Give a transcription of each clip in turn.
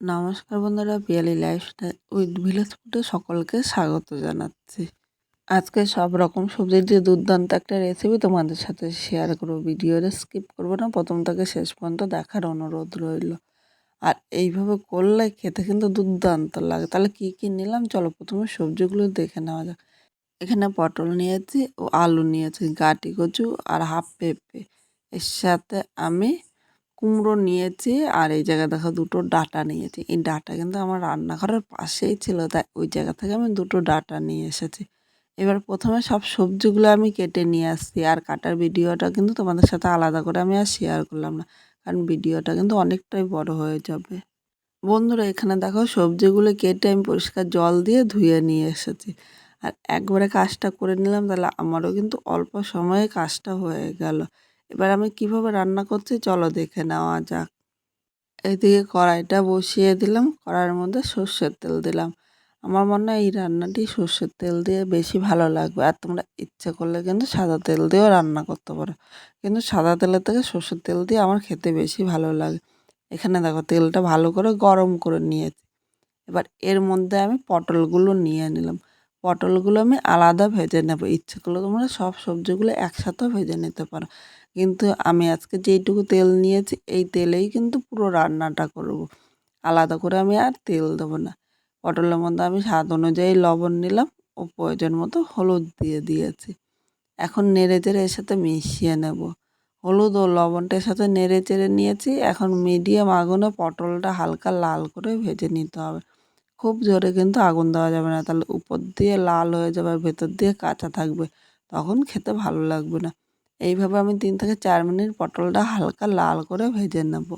নমস্কার বন্ধুরা Piyali lifestyle with village ফুডে সকলকে স্বাগত জানাচ্ছি। আজকে সব রকম সবজি দিয়ে দুর্দান্ত একটা রেসিপি তোমাদের সাথে শেয়ার করব, ভিডিওটা স্কিপ করব না, প্রথম থেকে শেষ পর্যন্ত দেখার অনুরোধ রইল। আর এইভাবে করলে খেতে কিন্তু দুর্দান্ত লাগে। তাহলে কি কি নিলাম? চলো প্রথমে সবজিগুলো দেখে নেওয়া যাক। এখানে পটল নিয়েছি ও আলু নিয়েছি, গাটি কচু আর হাফ পেঁপে। এর সাথে আমি কুমড়ো নিয়েছি আর এই জায়গায় দেখো দুটো ডাটা নিয়েছি। এই ডাটা কিন্তু আমার রান্নাঘরের পাশেই ছিল, তাই ওই জায়গা থেকে আমি দুটো ডাটা নিয়ে এসেছি। এবার প্রথমে সব সবজিগুলো আমি কেটে নিয়ে আসছি আর কাটার ভিডিওটা কিন্তু তোমাদের সাথে আলাদা করে আমি আর শেয়ার করলাম না, কারণ ভিডিওটা কিন্তু অনেকটাই বড় হয়ে যাবে। বন্ধুরা, এখানে দেখো সবজিগুলো কেটে আমি পরিষ্কার জল দিয়ে ধুয়ে নিয়ে এসেছি। আর একবারে কাজটা করে নিলাম, তাহলে আমারও কিন্তু অল্প সময়ে কাজটা হয়ে গেল। এবার আমি কীভাবে রান্না করছি চলো দেখে নেওয়া যাক। এদিকে কড়াইটা বসিয়ে দিলাম, কড়াইয়ের মধ্যে সর্ষের তেল দিলাম। আমার মনে হয় এই রান্নাটি সর্ষের তেল দিয়ে বেশি ভালো লাগবে। আর তোমরা ইচ্ছে করলে কিন্তু সাদা তেল দিয়েও রান্না করতে পারো। কিন্তু সাদা তেলের থেকে সর্ষের তেল দিয়ে আমার খেতে বেশি ভালো লাগে। এখানে দেখো তেলটা ভালো করে গরম করে নিয়েছি। এবার এর মধ্যে আমি পটলগুলো নিয়ে নিলাম। পটলগুলো আমি আলাদা ভেজে নেব। ইচ্ছে করলে তোমরা সব সবজিগুলো একসাথেও ভেজে নিতে পারো। কিন্তু আমি আজকে যেইটুকু তেল নিয়েছি, এই তেলেই কিন্তু পুরো রান্নাটা করব। আলাদা করে আমি আর তেল দেবো না। পটলের মধ্যে আমি স্বাদ অনুযায়ী লবণ নিলাম, ও প্রয়োজন মতো হলুদ দিয়ে দিয়েছি। এখন নেড়ে চেড়ে এর সাথে মিশিয়ে নেব। হলুদ ও লবণটার সাথে নেড়ে চেড়ে নিয়েছি, এখন মিডিয়াম আগুনে পটলটা হালকা লাল করে ভেজে নিতে হবে। খুব জোরে কিন্তু আগুন দেওয়া যাবে না, তাহলে উপর দিয়ে লাল হয়ে যাবে, ভেতর দিয়ে কাঁচা থাকবে, তখন খেতে ভালো লাগবে না। এইভাবে আমি তিন থেকে চার মিনিট পটলটা হালকা লাল করে ভেজে নেব।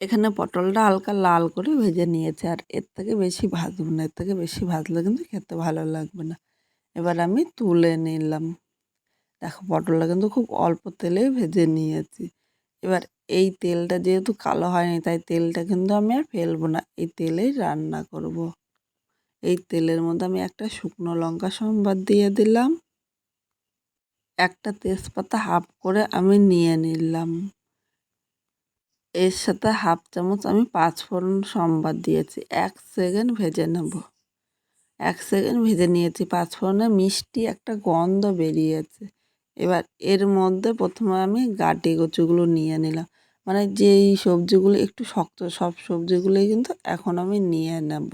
এখানে পটলটা হালকা লাল করে ভেজে নিয়েছে আর এর থেকে বেশি ভাজব না, এর থেকে বেশি ভাজলে কিন্তু খেতে ভালো লাগবে না। এবার আমি তুলে নিলাম। দেখো, পটলটা কিন্তু খুব অল্প তেলেই ভেজে নিয়েছি। এবার এই তেলটা যেহেতু কালো হয়নি, তাই তেলটা কিন্তু আমি আর ফেলব না, এই তেলেই রান্না করব। এই তেলের মধ্যে আমি একটা শুকনো লঙ্কা সম্বাদ দিয়ে দিলাম। একটা তেজপাতা হাফ করে আমি নিয়ে নিলাম। এর সাথে হাফ চামচ আমি পাঁচ ফোড়ন সম্বাদ দিয়েছি, এক সেকেন্ড ভেজে নেব। এক সেকেন্ড ভেজে নিয়েছি পাঁচ ফোড়নে মিষ্টি একটা গন্ধ বেরিয়েছে। এবার এর মধ্যে প্রথমে আমি গাটি কচুগুলো নিয়ে নিলাম। মানে যেই সবজিগুলো একটু শক্ত, সব সবজিগুলোই কিন্তু এখন আমি নিয়ে নেব।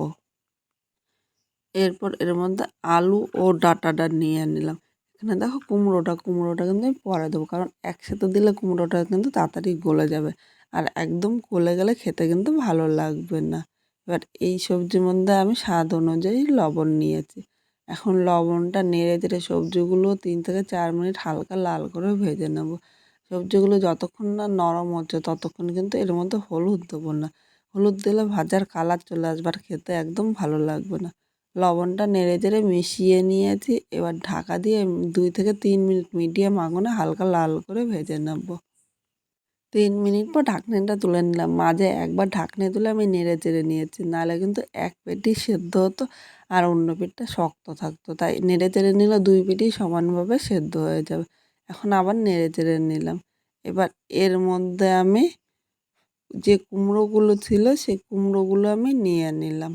এরপর এর মধ্যে আলু ও ডাটাটা নিয়ে নিলাম। এখানে দেখো কুমড়োটা কুমড়োটা কিন্তু আমি পরে দেবো। কারণ একসাথে দিলে কুমড়োটা কিন্তু তাড়াতাড়ি গলে যাবে। আর একদম গলে গেলে খেতে কিন্তু ভালো লাগবে না। এবার এই সবজির মধ্যে আমি স্বাদ অনুযায়ী লবণ নিয়েছি। এখন লবণটা নেড়ে চেড়ে সবজিগুলো তিন থেকে চার মিনিট হালকা লাল করে ভেজে নেব। সবজিগুলো যতক্ষণ না নরম হচ্ছে, ততক্ষণ কিন্তু এর মধ্যে হলুদ দেবো না। হলুদ দিলে ভাজার কালার চলে আসবে আর খেতে একদম ভালো লাগবে না। লবণটা নেড়ে চেড়ে মিশিয়ে নিয়েছি। এবার ঢাকা দিয়ে দুই থেকে তিন মিনিট মিডিয়াম আগুনে হালকা লাল করে ভেজে নেব। তিন মিনিট পর ঢাকনিটা তুলে নিলাম। মাঝে একবার ঢাকনি তুলে আমি নেড়ে চেড়ে নিয়েছি। নাহলে কিন্তু এক পেটি সেদ্ধ হতো আর অন্য পেটটা শক্ত থাকতো। তাই নেড়ে চেড়ে নিলে দুই পেটি সমানভাবে সেদ্ধ হয়ে যাবে। এখন আবার নেড়ে চেড়ে নিলাম। এবার এর মধ্যে আমি যে কুমড়োগুলো ছিল, সেই কুমড়োগুলো আমি নিয়ে নিলাম।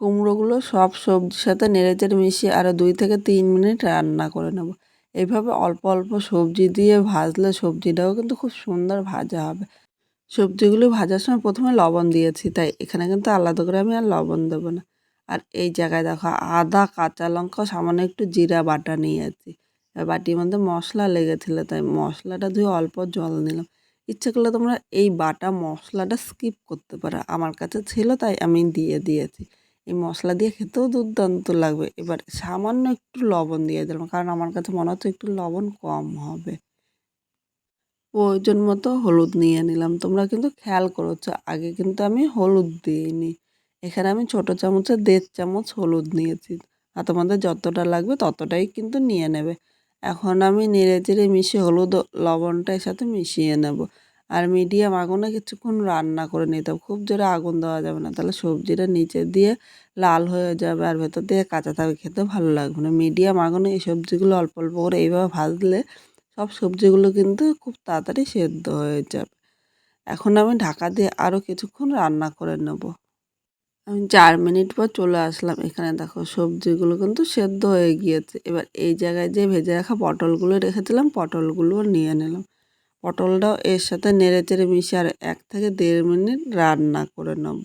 কুমড়োগুলো সব সবজির সাথে নেড়েচেড়ে মিশিয়ে আরও দুই থেকে তিন মিনিট রান্না করে নেব। এইভাবে অল্প অল্প সবজি দিয়ে ভাজলে সবজিটাও কিন্তু খুব সুন্দর ভাজা হবে। সবজিগুলো ভাজার সময় প্রথমে লবণ দিয়েছি, তাই এখানে কিন্তু আলাদা করে আমি আর লবণ দেবো না। আর এই জায়গায় দেখো, আদা, কাঁচা লঙ্কা, সামান্য একটু জিরা বাটা নিয়েছি। বাটির মধ্যে মশলা লেগেছিল, তাই মশলাটা ধুয়ে অল্প জল নিলাম। ইচ্ছে করলে তোমরা এই বাটা মশলাটা স্কিপ করতে পারো। আমার কাছে ছিল, তাই আমি দিয়ে দিয়েছি। এই মশলা দিয়ে খেতেও দুর্দান্ত লাগবে। এবার সামান্য একটু লবণ দিয়ে দিলাম, কারণ আমার কাছে মনে হচ্ছে একটু লবণ কম হবে। প্রয়োজন মতো হলুদ নিয়ে নিলাম। তোমরা কিন্তু খেয়াল করেছ, আগে কিন্তু আমি হলুদ দিইনি। এখানে আমি ছোটো চামচে দেড় চামচ হলুদ নিয়েছি। আর তোমাদের যতটা লাগবে ততটাই কিন্তু নিয়ে নেবে। এখন আমি নেড়ে চেড়ে মিশিয়ে হলুদ লবণটা এর সাথে মিশিয়ে নেব। আর মিডিয়াম আগুনে কিছুক্ষণ রান্না করে নিতে হবে খুব জোরে আগুন দেওয়া যাবে না। তাহলে সবজিটা নিচে দিয়ে লাল হয়ে যাবে আর ভেতর দিয়ে কাঁচা থাকবে। খেতে ভালো লাগবে না। মিডিয়াম আগুনে এই সবজিগুলো অল্প অল্প করে এইভাবে ভাজলে সব সবজিগুলো কিন্তু খুব তাড়াতাড়ি সেদ্ধ হয়ে যাবে। এখন আমি ঢাকা দিয়ে আরও কিছুক্ষণ রান্না করে নেব। আমি চার মিনিট পর চলে আসলাম। এখানে দেখো সবজিগুলো কিন্তু সেদ্ধ হয়ে গিয়েছে। এবার এই জায়গায় যে ভেজে রাখা পটলগুলো রেখেছিলাম পটলগুলোও নিয়ে নিলাম। পটলটাও এর সাথে নেড়ে চেড়ে মিশিয়ে আর এক থেকে দেড় মিনিট রান্না করে নেব।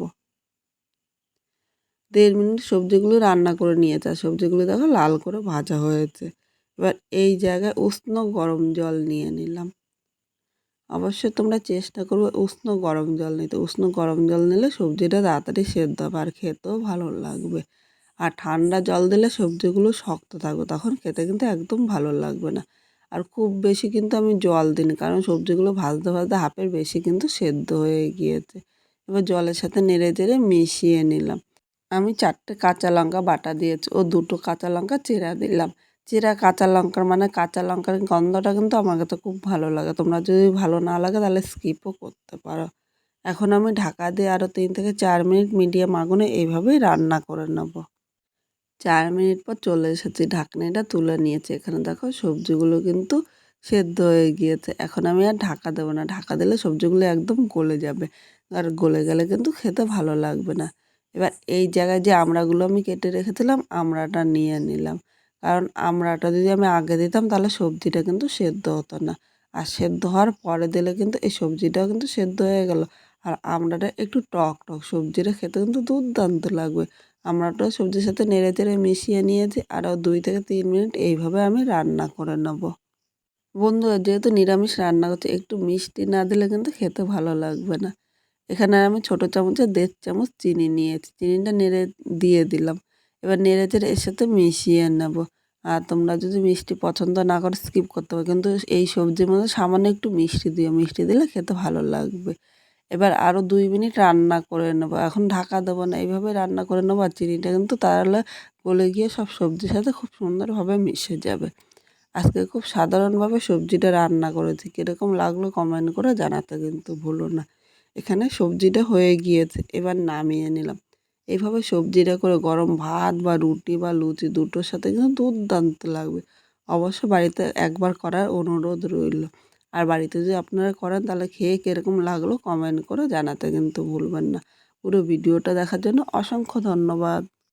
দেড় মিনিট সবজিগুলো রান্না করে নিয়েছে আর সবজিগুলো দেখো লাল করে ভাজা হয়েছে। এবার এই জায়গায় উষ্ণ গরম জল নিয়ে নিলাম। অবশ্যই তোমরা চেষ্টা করবে উষ্ণ গরম জল নিতে। উষ্ণ গরম জল নিলে সবজিটা তাড়াতাড়ি সেদ্ধ হবে আর খেতেও ভালো লাগবে। আর ঠান্ডা জল দিলে সবজিগুলো শক্ত থাকবে, তখন খেতে কিন্তু একদম ভালো লাগবে না। আর খুব বেশি কিন্তু আমি জল দিই কারণ সবজিগুলো ভাজতে ভাজতে হাফের বেশি কিন্তু সেদ্ধ হয়ে গিয়েছে। এবার জলের সাথে নেড়ে চেড়ে মিশিয়ে নিলাম। আমি চারটে কাঁচা লঙ্কা বাটা দিয়েছি, ও দুটো কাঁচা লঙ্কা চেরা দিলাম। চেরা কাঁচা লঙ্কার মানে কাঁচা লঙ্কার গন্ধটা কিন্তু আমার কাছে খুব ভালো লাগে। তোমরা যদি ভালো না লাগে তাহলে স্কিপও করতে পারো। এখন আমি ঢাকা দিয়ে আরও তিন থেকে চার মিনিট মিডিয়াম আগুনে এইভাবেই রান্না করে নেব। চার মিনিট পর চলে এসেছি ঢাকনিটা তুলে নিয়েছি। এখানে দেখো সবজিগুলো কিন্তু সেদ্ধ হয়ে গিয়েছে। এখন আমি আর ঢাকা দেবো না। ঢাকা দিলে সবজিগুলো একদম গলে যাবে। আর গলে গেলে কিন্তু খেতে ভালো লাগবে না। এবার এই জায়গায় যে আমড়াগুলো আমি কেটে রেখেছিলাম, আমড়াটা নিয়ে নিলাম। কারণ আমড়াটা যদি আমি আগে দিতাম, তাহলে সবজিটা কিন্তু সেদ্ধ হতো না। আর সেদ্ধ হওয়ার পরে দিলে কিন্তু এই সবজিটাও কিন্তু সেদ্ধ হয়ে গেল। আর আমড়াটা একটু টক টক, সবজিটা খেতে কিন্তু দুর্দান্ত লাগবে। আমড়াটাও সবজির সাথে নেড়ে চেড়ে মিশিয়ে নিয়েছি আরও দুই থেকে তিন মিনিট এইভাবে আমি রান্না করে নেব। বন্ধুরা যেহেতু নিরামিষ রান্না করছি, একটু মিষ্টি না দিলে কিন্তু খেতে ভালো লাগবে না। এখানে আমি ছোটো চামচে দেড় চামচ চিনি নিয়েছি, চিনিটা নেড়ে দিয়ে দিলাম। এবার নেড়ে চেড়ে এর সাথে মিশিয়ে নেব। আর তোমরা যদি মিষ্টি পছন্দ না করো স্কিপ করতে হবে কিন্তু এই সবজির মধ্যে সামান্য একটু মিষ্টি দিও, মিষ্টি দিলে খেতে ভালো লাগবে। এবার আরও দুই মিনিট রান্না করে নেব। এখন ঢাকা দেবো না, এইভাবে রান্না করে নেব আর চিনিটা কিন্তু তাহলে গলে গিয়ে সব সবজির সাথে খুব সুন্দরভাবে মিশে যাবে। আজকে খুব সাধারণভাবে সবজিটা রান্না করেছি, কীরকম লাগল কমেন্ট করে জানাতে কিন্তু ভুলো না। এখানে সবজিটা হয়ে গিয়েছে, এবার নামিয়ে নিলাম। এইভাবে সবজিটা করে গরম ভাত বা রুটি বা লুচি দুটোর সাথে কিন্তু দুর্দান্ত লাগবে। অবশ্য বাড়িতে একবার করার অনুরোধ রইল। আর বাড়িতে যদি আপনারা করেন, তাহলে খেয়ে কীরকম লাগল কমেন্ট করে জানাতে কিন্তু ভুলবেন না। পুরো ভিডিওটা দেখার জন্য অসংখ্য ধন্যবাদ।